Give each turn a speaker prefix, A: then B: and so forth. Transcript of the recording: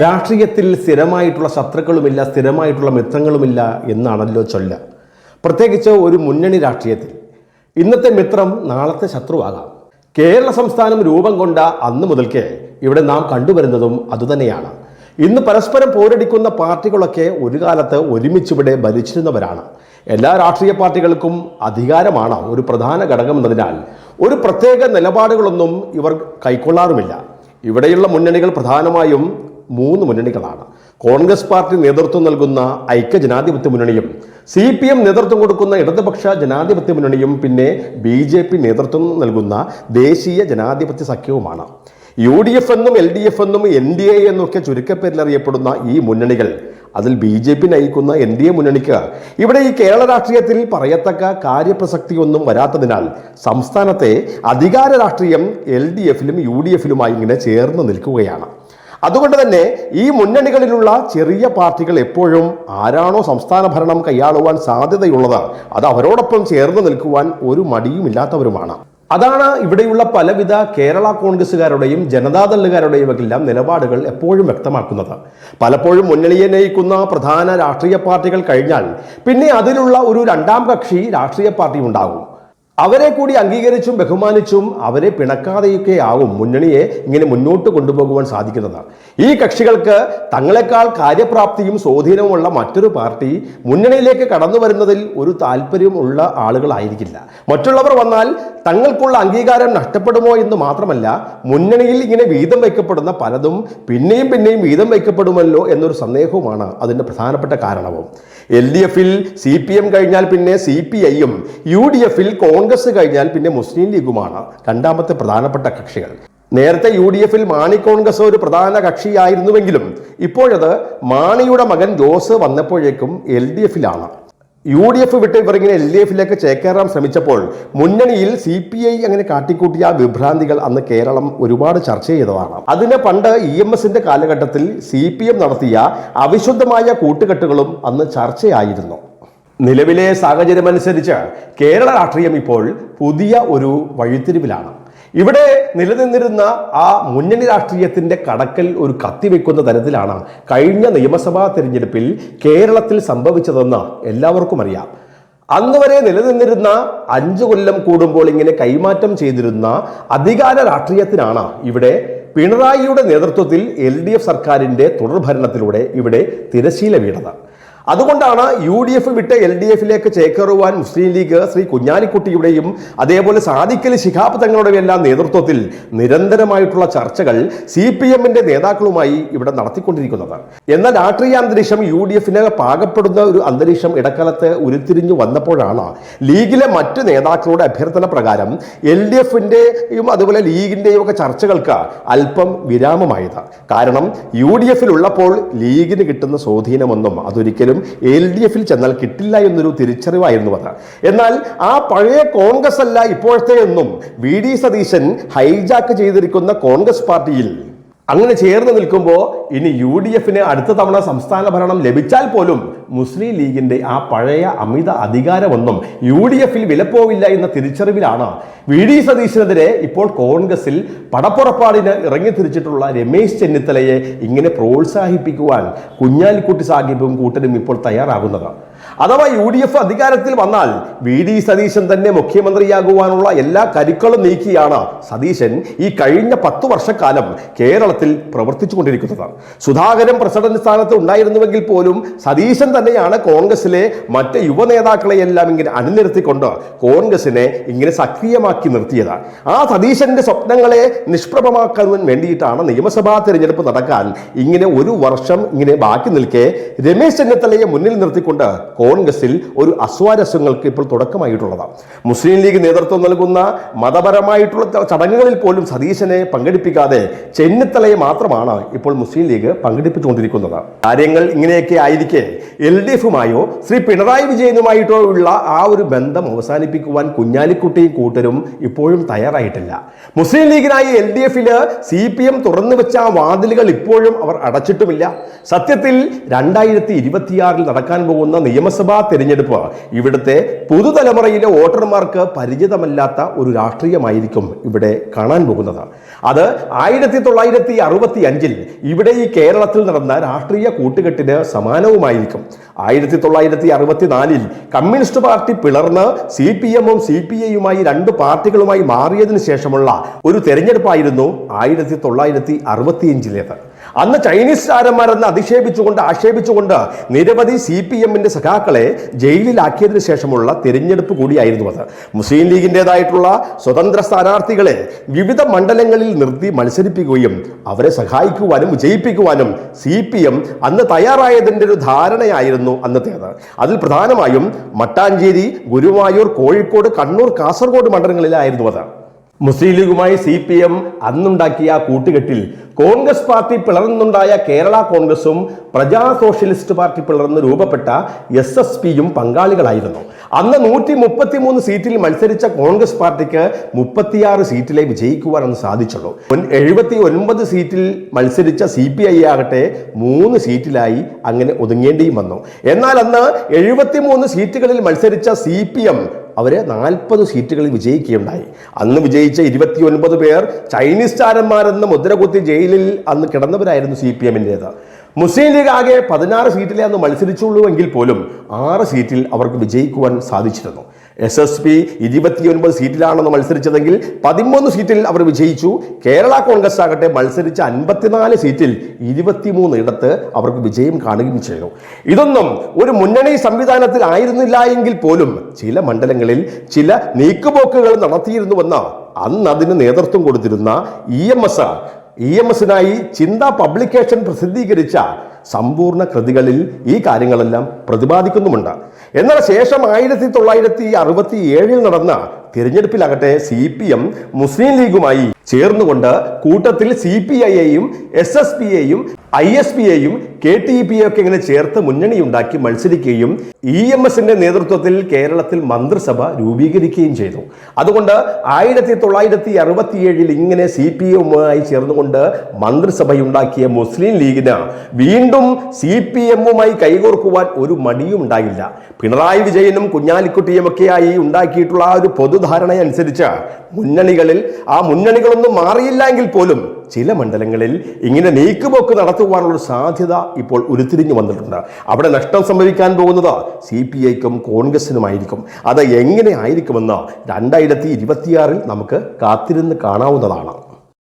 A: രാഷ്ട്രീയത്തിൽ സ്ഥിരമായിട്ടുള്ള ശത്രുക്കളുമില്ല സ്ഥിരമായിട്ടുള്ള മിത്രങ്ങളുമില്ല എന്നാണല്ലോ ചൊല്ല. പ്രത്യേകിച്ച് ഒരു മുന്നണി രാഷ്ട്രീയത്തിൽ. ഇന്നത്തെ മിത്രം നാളത്തെ ശത്രുവാകാം. കേരള സംസ്ഥാനം രൂപം കൊണ്ട അന്ന് മുതൽക്കേ ഇവിടെ നാം കണ്ടുവരുന്നതും അതുതന്നെയാണ്. ഇന്ന് പരസ്പരം പോരടിക്കുന്ന പാർട്ടികളൊക്കെ ഒരു കാലത്ത് ഒരുമിച്ചിവിടെ ഭരിച്ചിരുന്നവരാണ്. എല്ലാ രാഷ്ട്രീയ പാർട്ടികൾക്കും അധികാരമാണ് ഒരു പ്രധാന ഘടകം എന്നതിനാൽ ഒരു പ്രത്യേക നിലപാടുകളൊന്നും ഇവർ കൈക്കൊള്ളാറുമില്ല. ഇവിടെയുള്ള മുന്നണികൾ പ്രധാനമായും മൂന്ന് മുന്നണികളാണ്. കോൺഗ്രസ് പാർട്ടി നേതൃത്വം നൽകുന്ന ഐക്യ ജനാധിപത്യ മുന്നണിയും സി പി എം നേതൃത്വം കൊടുക്കുന്ന ഇടതുപക്ഷ ജനാധിപത്യ മുന്നണിയും പിന്നെ ബി ജെ പി നേതൃത്വം നൽകുന്ന ദേശീയ ജനാധിപത്യ സഖ്യവുമാണ്. യു ഡി എഫ് എന്നും എൽ ഡി എഫ് എന്നും എൻ ഡി എ എന്നൊക്കെ ചുരുക്കപ്പേരിൽ അറിയപ്പെടുന്ന ഈ മുന്നണികൾ അതിൽ ബി ജെ പി നയിക്കുന്ന എൻ ഡി എ മുന്നണിക്ക് ഇവിടെ ഈ കേരള രാഷ്ട്രീയത്തിൽ പറയത്തക്ക കാര്യപ്രസക്തിയൊന്നും വരാത്തതിനാൽ സംസ്ഥാനത്തെ അധികാര രാഷ്ട്രീയം എൽ ഡി എഫിലും യു ഡി എഫിലുമായി ഇങ്ങനെ ചേർന്ന് നിൽക്കുകയാണ്. അതുകൊണ്ട് തന്നെ ഈ മുന്നണികളിലുള്ള ചെറിയ പാർട്ടികൾ എപ്പോഴും ആരാണോ സംസ്ഥാന ഭരണം കൈയാളുവാൻ സാധ്യതയുള്ളതാണ്. അത് അവരോടൊപ്പം ചേർന്ന് നിൽക്കുവാൻ ഒരു മടിയുമില്ലാത്തവരുമാണ് അതാണ് ഇവിടെയുള്ള പലവിധ കേരള കോൺഗ്രസ്സുകാരുടെയും ജനതാദളുകാരുടെയും എല്ലാം നിലപാടുകൾ എപ്പോഴും വ്യക്തമാക്കുന്നത്. പലപ്പോഴും മുന്നണിയെ നയിക്കുന്ന പ്രധാന രാഷ്ട്രീയ പാർട്ടികൾ കഴിഞ്ഞാൽ പിന്നെ അതിലുള്ള ഒരു രണ്ടാം കക്ഷി രാഷ്ട്രീയ പാർട്ടി ഉണ്ടാകും അവരെ കൂടി അംഗീകരിച്ചും ബഹുമാനിച്ചും അവരെ പിണക്കാതെയൊക്കെ ആവും മുന്നണിയെ ഇങ്ങനെ മുന്നോട്ട് കൊണ്ടുപോകുവാൻ സാധിക്കുന്നത് ഈ കക്ഷികൾക്ക് തങ്ങളെക്കാൾ കാര്യപ്രാപ്തിയും സ്വാധീനവുമുള്ള മറ്റൊരു പാർട്ടി മുന്നണിയിലേക്ക് കടന്നു വരുന്നതിൽ ഒരു താല്പര്യമുള്ള ആളുകളായിരിക്കില്ല. മറ്റുള്ളവർ വന്നാൽ തങ്ങൾക്കുള്ള അംഗീകാരം നഷ്ടപ്പെടുമോ എന്ന് മാത്രമല്ല മുന്നണിയിൽ ഇങ്ങനെ വീതം വയ്ക്കപ്പെടുന്ന പലതും പിന്നെയും പിന്നെയും വീതം വയ്ക്കപ്പെടുമല്ലോ എന്നൊരു സന്ദേഹവുമാണ് അതിന്റെ പ്രധാനപ്പെട്ട കാരണവും. എൽ ഡി എഫിൽ സി പി എം കഴിഞ്ഞാൽ പിന്നെ സി പി ഐയും യു ഡി എഫിൽ കോൺഗ്രസ് കഴിഞ്ഞാൽ പിന്നെ മുസ്ലിം ലീഗുമാണ് രണ്ടാമത്തെ പ്രധാനപ്പെട്ട കക്ഷികൾ. നേരത്തെ യു ഡി എഫിൽ മാണി കോൺഗ്രസ് ഒരു പ്രധാന കക്ഷിയായിരുന്നുവെങ്കിലും ഇപ്പോഴത് മാണിയുടെ മകൻ ജോസ് വന്നപ്പോഴേക്കും എൽ ഡി എഫിലാണ്. യു ഡി എഫ് വിട്ട് ഇവർ ഇങ്ങനെ എൽ ഡി എഫിലേക്ക് ചേക്കേറാൻ ശ്രമിച്ചപ്പോൾ മുന്നണിയിൽ സി പി ഐ അങ്ങനെ കാട്ടിക്കൂട്ടിയ വിഭ്രാന്തികൾ അന്ന് കേരളം ഒരുപാട് ചർച്ച ചെയ്തതാണ്. അതിന് പണ്ട് ഇ എം എസിന്റെ കാലഘട്ടത്തിൽ സി പി എം നടത്തിയ അവിശുദ്ധമായ കൂട്ടുകെട്ടുകളും അന്ന് ചർച്ചയായിരുന്നു. നിലവിലെ സാഹചര്യമനുസരിച്ച് കേരള രാഷ്ട്രീയം ഇപ്പോൾ പുതിയ ഒരു വഴിത്തിരിവിലാണ്. ഇവിടെ നിലനിന്നിരുന്ന ആ മുന്നണി രാഷ്ട്രീയത്തിന്റെ കടക്കൽ ഒരു കത്തിവെക്കുന്ന തരത്തിലാണ് കഴിഞ്ഞ നിയമസഭാ തിരഞ്ഞെടുപ്പിൽ കേരളത്തിൽ സംഭവിച്ചതെന്ന് എല്ലാവർക്കും അറിയാം. അന്ന് വരെ നിലനിന്നിരുന്ന അഞ്ചു കൊല്ലം കൂടുമ്പോൾ ഇങ്ങനെ കൈമാറ്റം ചെയ്തിരുന്ന അധികാര രാഷ്ട്രീയത്തിനാണ് ഇവിടെ പിണറായിയുടെ നേതൃത്വത്തിൽ എൽ ഡി എഫ് സർക്കാരിന്റെ തുടർഭരണത്തിലൂടെ ഇവിടെ തിരശീല വീണത്. അതുകൊണ്ടാണ് യു ഡി എഫ് വിട്ട് എൽ ഡി എഫിലേക്ക് ചേക്കേറുവാൻ മുസ്ലിം ലീഗ് ശ്രീ കുഞ്ഞാലിക്കുട്ടിയുടെയും അതേപോലെ സാദിക്കൽ ശിഹാബ് തങ്ങളുടെയും എല്ലാം നേതൃത്വത്തിൽ നിരന്തരമായിട്ടുള്ള ചർച്ചകൾ സി പി എമ്മിന്റെ നേതാക്കളുമായി ഇവിടെ നടത്തിക്കൊണ്ടിരിക്കുന്നത്. എന്നാൽ രാഷ്ട്രീയ അന്തരീക്ഷം യു ഡി എഫിന് പാകപ്പെടുന്ന ഒരു അന്തരീക്ഷം ഇടക്കാലത്ത് ഉരുത്തിരിഞ്ഞു വന്നപ്പോഴാണ് ലീഗിലെ മറ്റ് നേതാക്കളുടെ അഭ്യർത്ഥന പ്രകാരം എൽ ഡി എഫിന്റെയും അതുപോലെ ലീഗിന്റെയും ഒക്കെ ചർച്ചകൾക്ക് അല്പം വിരാമമായത്. കാരണം യു ഡി എഫിലുള്ളപ്പോൾ ലീഗിന് കിട്ടുന്ന സ്വാധീനമൊന്നും അതൊരിക്കലും എൽ ഡി എഫിൽ ചെന്നാൽ കിട്ടില്ല എന്നൊരു തിരിച്ചറിവായിരുന്നു അത്. എന്നാൽ ആ പഴയ കോൺഗ്രസ് അല്ല ഇപ്പോഴത്തെ എന്നും വി ഡി സതീശൻ ഹൈജാക്ക് ചെയ്തിരിക്കുന്ന കോൺഗ്രസ് പാർട്ടിയിൽ. അങ്ങനെ ചേർന്ന് നിൽക്കുമ്പോൾ ഇനി യു ഡി എഫിന് അടുത്ത തവണ സംസ്ഥാന ഭരണം ലഭിച്ചാൽ പോലും മുസ്ലിം ലീഗിന്റെ ആ പഴയ അമിത അധികാരമൊന്നും യു ഡി എഫിൽ വിലപ്പോവില്ല എന്ന തിരിച്ചറിവിലാണ് വി ഡി സതീശനെതിരെ ഇപ്പോൾ കോൺഗ്രസിൽ പടപ്പുറപ്പാടിന് ഇറങ്ങി തിരിച്ചിട്ടുള്ള രമേശ് ചെന്നിത്തലയെ ഇങ്ങനെ പ്രോത്സാഹിപ്പിക്കുവാൻ കുഞ്ഞാലിക്കുട്ടി സാഹിബും കൂട്ടരും ഇപ്പോൾ തയ്യാറാകുന്നത്. അഥവാ യു ഡി എഫ് അധികാരത്തിൽ വന്നാൽ വി ഡി സതീശൻ തന്നെ മുഖ്യമന്ത്രിയാകുവാനുള്ള എല്ലാ കരുക്കളും നീക്കിയാണ് സതീശൻ ഈ കഴിഞ്ഞ പത്തു വർഷക്കാലം കേരളത്തിൽ പ്രവർത്തിച്ചു കൊണ്ടിരിക്കുന്നത് സുധാകരൻ പ്രസിഡന്റ് സ്ഥാനത്ത് ഉണ്ടായിരുന്നുവെങ്കിൽ പോലും സതീശൻ തന്നെയാണ് കോൺഗ്രസിലെ മറ്റ് യുവ നേതാക്കളെയെല്ലാം ഇങ്ങനെ അണിനിരത്തിക്കൊണ്ട് കോൺഗ്രസിനെ ഇങ്ങനെ സക്രിയമാക്കി നിർത്തിയത്. ആ സതീശന്റെ സ്വപ്നങ്ങളെ നിഷ്പ്രഭമാക്കാൻ വേണ്ടിയിട്ടാണ് നിയമസഭാ തിരഞ്ഞെടുപ്പ് നടക്കാൻ ഇങ്ങനെ ഒരു വർഷം ഇങ്ങനെ ബാക്കി നിൽക്കെ രമേശ് ചെന്നിത്തലയെ മുന്നിൽ നിർത്തിക്കൊണ്ട് കോൺഗ്രസിൽ ഒരു അസ്വാരസ്യങ്ങൾക്ക് ഇപ്പോൾ തുടക്കമായിട്ടുള്ളത്. മുസ്ലിം ലീഗ് നേതൃത്വം നൽകുന്ന മതപരമായിട്ടുള്ള ചടങ്ങുകളിൽ പോലും സതീശനെ പങ്കെടുപ്പിക്കാതെ ചെന്നിത്തലയെ മാത്രമാണ് ഇപ്പോൾ മുസ്ലിം ലീഗ് പങ്കെടുപ്പിച്ചുകൊണ്ടിരിക്കുന്നത്. കാര്യങ്ങൾ ഇങ്ങനെയൊക്കെ ആയിരിക്കെ എൽ ഡി എഫുമായോ? ശ്രീ പിണറായി വിജയനുമായിട്ടോ ഉള്ള ആ ഒരു ബന്ധം അവസാനിപ്പിക്കുവാൻ കുഞ്ഞാലിക്കുട്ടിയും കൂട്ടരും ഇപ്പോഴും തയ്യാറായിട്ടില്ല. മുസ്ലിം ലീഗിനായി എൽ ഡി എഫിൽ സി പി എം തുറന്നു വെച്ച വാതിലുകൾ ഇപ്പോഴും അവർ അടച്ചിട്ടുമില്ല. സത്യത്തിൽ രണ്ടായിരത്തി ഇരുപത്തിയാറിൽ നടക്കാൻ പോകുന്ന നിയമസഭാ തിരഞ്ഞെടുപ്പ് ഇവിടുത്തെ പുതുതലമുറയിലെ വോട്ടർമാർക്ക് പരിചിതമല്ലാത്ത ഒരു രാഷ്ട്രീയമായിരിക്കും ഇവിടെ കാണാൻ പോകുന്നത്. അത് ആയിരത്തി തൊള്ളായിരത്തി അറുപത്തി അഞ്ചിൽ ഇവിടെ ഈ കേരളത്തിൽ നടന്ന രാഷ്ട്രീയ കൂട്ടുകെട്ടിന് സമാനവുമായിരിക്കും. ആയിരത്തി തൊള്ളായിരത്തി അറുപത്തിനാലിൽ കമ്മ്യൂണിസ്റ്റ് പാർട്ടി പിളർന്ന് സി പി എമ്മും സി പി ഐയുമായി രണ്ട് പാർട്ടികളുമായി മാറിയതിനു ശേഷമുള്ള ഒരു തെരഞ്ഞെടുപ്പായിരുന്നു ആയിരത്തി തൊള്ളായിരത്തി അറുപത്തിയഞ്ചിലേത് അന്ന് ചൈനീസ് താരന്മാരെന്ന് അധിക്ഷേപിച്ചുകൊണ്ട് ആക്ഷേപിച്ചുകൊണ്ട് നിരവധി സി പി എമ്മിന്റെ സഖാക്കളെ ജയിലിലാക്കിയതിനു ശേഷമുള്ള തിരഞ്ഞെടുപ്പ് കൂടിയായിരുന്നു അത്. മുസ്ലിം ലീഗിന്റെതായിട്ടുള്ള സ്വതന്ത്ര സ്ഥാനാർത്ഥികളെ വിവിധ മണ്ഡലങ്ങളിൽ നിർത്തി മത്സരിപ്പിക്കുകയും അവരെ സഹായിക്കുവാനും വിജയിപ്പിക്കുവാനും സി പി എം അന്ന് തയ്യാറായതിന്റെ ഒരു ധാരണയായിരുന്നു അന്നത്തേത്. അതിൽ പ്രധാനമായും മട്ടാഞ്ചേരി ഗുരുവായൂർ കോഴിക്കോട് കണ്ണൂർ കാസർഗോഡ് മണ്ഡലങ്ങളിലായിരുന്നു അത്. മുസ്ലിം ലീഗുമായി സി പി എം അന്നുണ്ടാക്കിയ കൂട്ടുകെട്ടിൽ കോൺഗ്രസ് പാർട്ടി പിളർന്നുണ്ടായ കേരള കോൺഗ്രസും പ്രജാ സോഷ്യലിസ്റ്റ് പാർട്ടി പിളർന്ന് രൂപപ്പെട്ട എസ് എസ് പിയും പങ്കാളികളായിരുന്നു. അന്ന് നൂറ്റി മുപ്പത്തി മൂന്ന് സീറ്റിൽ മത്സരിച്ച കോൺഗ്രസ് പാർട്ടിക്ക് മുപ്പത്തിയാറ് സീറ്റിലെ വിജയിക്കുവാനാണ് സാധിച്ചുള്ളൂ. എഴുപത്തി ഒൻപത് സീറ്റിൽ മത്സരിച്ച സി പി ഐ ആകട്ടെ മൂന്ന് സീറ്റിലായി അങ്ങനെ ഒതുങ്ങേണ്ടിയും വന്നു. എന്നാൽ അന്ന് എഴുപത്തി മൂന്ന് സീറ്റുകളിൽ മത്സരിച്ച സി പി എം അവർ നാൽപ്പത് സീറ്റുകളിൽ വിജയിക്കുകയുണ്ടായി. അന്ന് വിജയിച്ച ഇരുപത്തിയൊൻപത് പേർ ചൈനീസ് ചാരന്മാരെന്ന് മുദ്രകുത്തി ജയിലിൽ അന്ന് കിടന്നവരായിരുന്നു സി പി എമ്മിന്റേത്. മുസ്ലിം ലീഗ് ആകെ പതിനാറ് സീറ്റിലേ അന്ന് മത്സരിച്ചുള്ളൂ എങ്കിൽ പോലും ആറ് സീറ്റിൽ അവർക്ക് വിജയിക്കുവാൻ സാധിച്ചിരുന്നു. എസ് എസ് പി ഇരുപത്തിയൊൻപത് സീറ്റിലാണെന്ന് മത്സരിച്ചതെങ്കിൽ പതിമൂന്ന് സീറ്റിൽ അവർ വിജയിച്ചു. കേരള കോൺഗ്രസ് ആകട്ടെ മത്സരിച്ച അൻപത്തിനാല് സീറ്റിൽ ഇരുപത്തിമൂന്ന് ഇടത്ത് അവർക്ക് വിജയം കാണുകയും ചെയ്തു. ഇതൊന്നും ഒരു മുന്നണി സംവിധാനത്തിൽ ആയിരുന്നില്ല എങ്കിൽ പോലും ചില മണ്ഡലങ്ങളിൽ ചില നീക്കുപോക്കുകൾ നടത്തിയിരുന്നുവെന്ന് അന്ന് അതിന് നേതൃത്വം കൊടുത്തിരുന്ന E M S E M എസിനായി Chintha publication പ്രസിദ്ധീകരിച്ച സമ്പൂർണ കൃതികളിൽ ഈ കാര്യങ്ങളെല്ലാം പ്രതിപാദിക്കുന്നുമുണ്ട്. എന്നാൽ ശേഷം ആയിരത്തി തൊള്ളായിരത്തി അറുപത്തി ഏഴിൽ നടന്ന തിരഞ്ഞെടുപ്പിലാകട്ടെ സി പി എം മുസ്ലിം ലീഗുമായി ചേർന്നുകൊണ്ട് കൂട്ടത്തിൽ സി പി ഐയെയും എസ് എസ് പി എയും ഐ എസ് പി എയും കെ ടി പി ഒക്കെ ഇങ്ങനെ ചേർത്ത് മുന്നണി ഉണ്ടാക്കി മത്സരിക്കുകയും ഇ എം എസിന്റെ നേതൃത്വത്തിൽ കേരളത്തിൽ മന്ത്രിസഭ രൂപീകരിക്കുകയും ചെയ്തു. അതുകൊണ്ട് ആയിരത്തി തൊള്ളായിരത്തി അറുപത്തിയേഴിൽ ഇങ്ങനെ സി പി എമ്മുമായി ചേർന്നുകൊണ്ട് മന്ത്രിസഭയുണ്ടാക്കിയ മുസ്ലിം ലീഗിന് വീണ്ടും സി പി എമ്മുമായി കൈകോർക്കുവാൻ ഒരു മടിയും ഉണ്ടായില്ല. പിണറായി വിജയനും കുഞ്ഞാലിക്കുട്ടിയും ഒക്കെയായി ഉണ്ടാക്കിയിട്ടുള്ള ആ ഒരു പൊതുധാരണയനുസരിച്ച് മുന്നണികളിൽ ആ മുന്നണികളൊന്നും മാറിയില്ല എങ്കിൽ പോലും ചില മണ്ഡലങ്ങളിൽ ഇങ്ങനെ നീക്കുപോക്ക് നടത്തുവാനുള്ള സാധ്യത ഇപ്പോൾ ഉരുത്തിരിഞ്ഞു വന്നിട്ടുണ്ട്. അവിടെ നഷ്ടം സംഭവിക്കാൻ പോകുന്നത് സി പി ഐക്കും കോൺഗ്രസിനുമായിരിക്കും. അത് എങ്ങനെ ആയിരിക്കുമെന്ന് രണ്ടായിരത്തി ഇരുപത്തിയാറിൽ നമുക്ക് കാത്തിരുന്ന് കാണാവുന്നതാണ്.